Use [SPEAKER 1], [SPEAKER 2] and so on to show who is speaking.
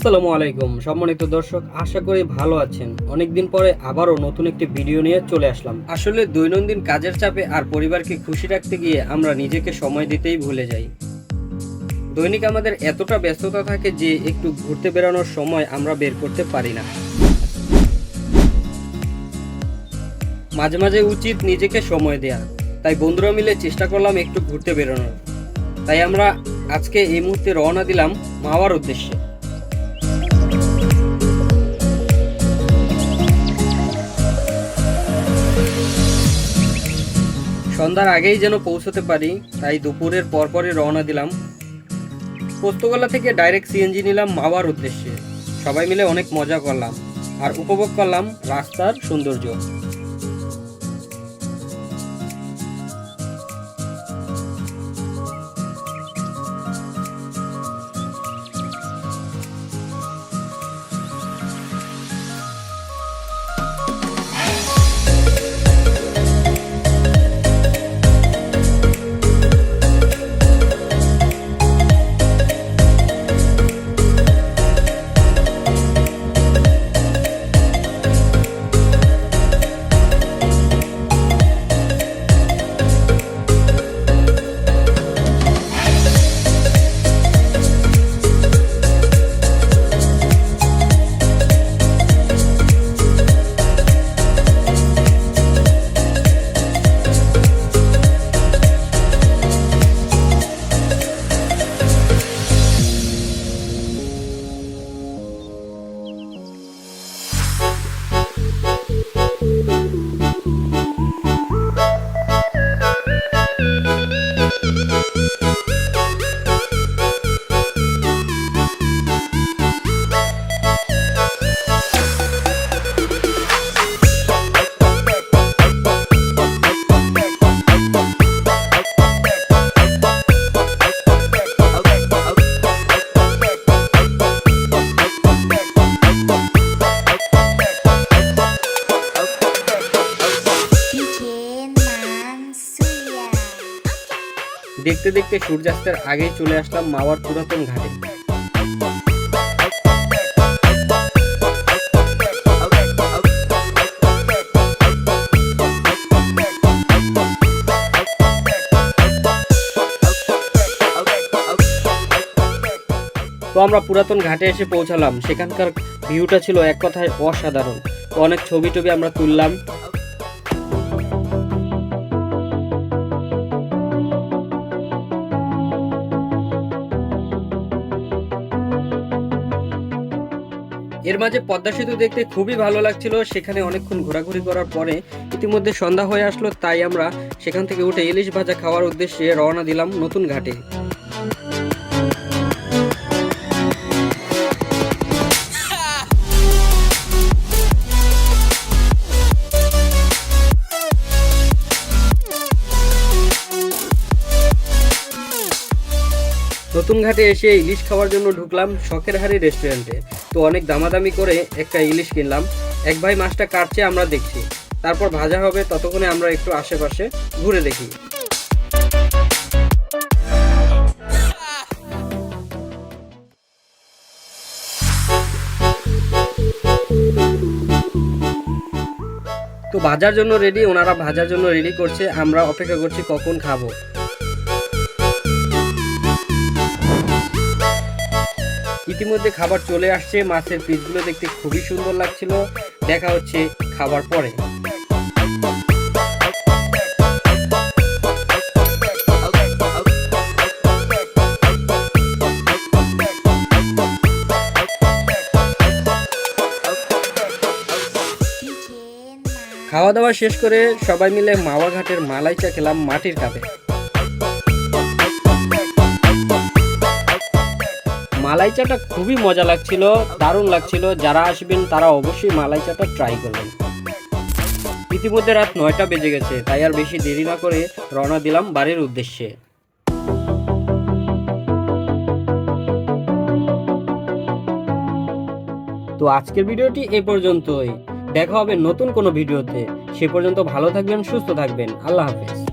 [SPEAKER 1] আসসালামু আলাইকুম। সম্মানিত দর্শক, আশা করি ভালো আছেন। অনেকদিন পরে আবারও নতুন একটি ভিডিও নিয়ে চলে আসলাম। আসলে দৈনন্দিন কাজের চাপে আর পরিবারকে খুশি রাখতে গিয়ে আমরা নিজেকে সময় দিতেই ভুলে যাই। দৈনিক আমাদের এতটা ব্যস্ততা থাকে যে একটু ঘুরতে বেড়ানোর সময় আমরা বের করতে পারি না। মাঝে মাঝে উচিত নিজেকে সময় দেয়া। তাই বন্ধুরা মিলে চেষ্টা করলাম একটু ঘুরতে বেরোনোর তাই আমরা আজকে এই মুহূর্তে রওনা দিলাম মাওয়ার উদ্দেশ্যে। সন্ধ্যার আগেই যেন পৌঁছতে পারি, তাই দুপুরের পরপরই রওনা দিলাম। পোস্তগোলা থেকে ডাইরেক্ট সিএনজি নিলাম মাওয়ার উদ্দেশ্যে। সবাই মিলে অনেক মজা করলাম। আর উপভোগ করলাম রাস্তার সৌন্দর্য। দেখতে দেখতে সূর্যাস্তের আগে চলে আসলাম মাওয়ার পুরাতন ঘাটে। তো আমরা পুরাতন ঘাটে এসে পৌঁছালাম। সেখানকার ভিউটা ছিল এক কথায় অসাধারণ। অনেক ছবি টবি আমরা তুললাম। এর মাঝে পদ্মা সেতু দেখতে খুবই ভালো লাগছিল, সেখানে অনেকক্ষণ ঘোরাঘুরি করার পরে ইতিমধ্যে সন্ধ্যা হয়ে আসলো, তাই আমরা সেখান থেকে উঠে ইলিশ ভাজা খাওয়ার উদ্দেশ্যে রওনা দিলাম নতুন ঘাটে। নতুন ঘাটে এসে ইলিশ খাওয়ার জন্য ঢুকলাম শখের হারি রেস্টুরেন্টে। তো অনেক দামাদামি করে একটা ইলিশ কিনলাম। এক ভাই মাছটা কাটছে, আমরা দেখছি। তারপর ভাজা হবে, ততক্ষণে আমরা একটু আশেপাশে ঘুরে দেখি। তো ভাজার জন্য রেডি ওনারা ভাজার জন্য রেডি করছে, আমরা অপেক্ষা করছি কখন খাব। ইতিমধ্যে খাবার চলে আসছে। মাছের পিসগুলো দেখতে খুবই সুন্দর লাগছিল। দেখা হচ্ছে খাবার পরে। খাওয়া দাওয়া শেষ করে সবাই মিলে মাওয়া ঘাটের মালাই চা খেলাম মাটির কাপে। মালাই চাটা খুবই মজা লাগছিল, দারুণ লাগছিল। যারা আসবেন, তারা অবশ্যই মালাই চাটা ট্রাই করবেন। ইতিমধ্যে রাত নয়টা বেজে গেছে, তাই আর বেশি দেরি না করে রওনা দিলাম বাড়ির উদ্দেশ্যে। তো আজকের ভিডিওটি এ পর্যন্তই। দেখা হবে নতুন কোনো ভিডিওতে। সে পর্যন্ত ভালো থাকবেন, সুস্থ থাকবেন। আল্লাহ হাফেজ।